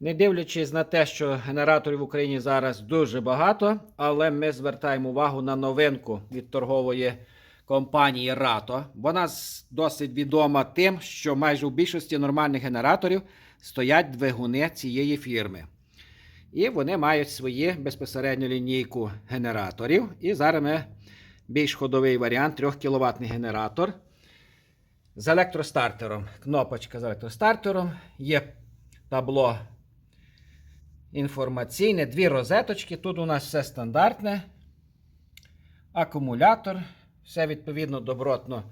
Не дивлячись на те, що генераторів в Україні зараз дуже багато, але ми звертаємо увагу на новинку від торгової компанії Rato. Вона досить відома тим, що майже у більшості нормальних генераторів стоять двигуни цієї фірми. І вони мають свої безпосередньо лінійку генераторів. І зараз ми більш ходовий варіант 3 кВт генератор з електростартером. Кнопочка з електростартером. Є табло інформаційне, дві розеточки. Тут у нас все стандартне. Акумулятор. Все відповідно добротно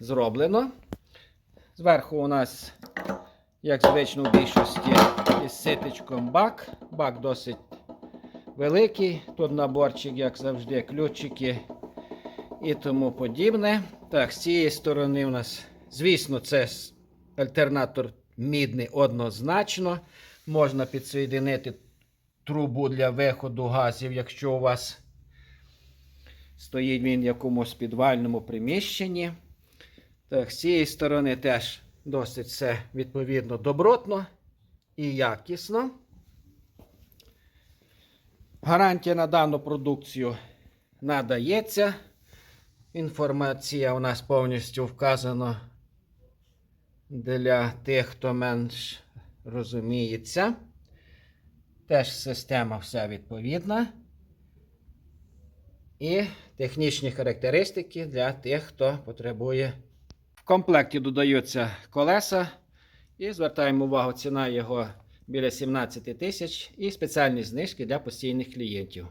зроблено. Зверху у нас, як звично в більшості, із ситечком бак. Бак досить великий. Тут наборчик, як завжди, ключики і тому подібне. Так, з цієї сторони у нас, звісно, це альтернатор мідний однозначно. Можна підсоєдинити трубу для виходу газів, якщо у вас стоїть він в якомусь підвальному приміщенні. Так, з цієї сторони теж досить все відповідно добротно і якісно. Гарантія на дану продукцію надається. Інформація у нас повністю вказана для тих, хто менш розуміється. Теж система вся відповідна. І технічні характеристики для тих, хто потребує. В комплекті додаються колеса. І звертаємо увагу, ціна його біля 17 тисяч і спеціальні знижки для постійних клієнтів.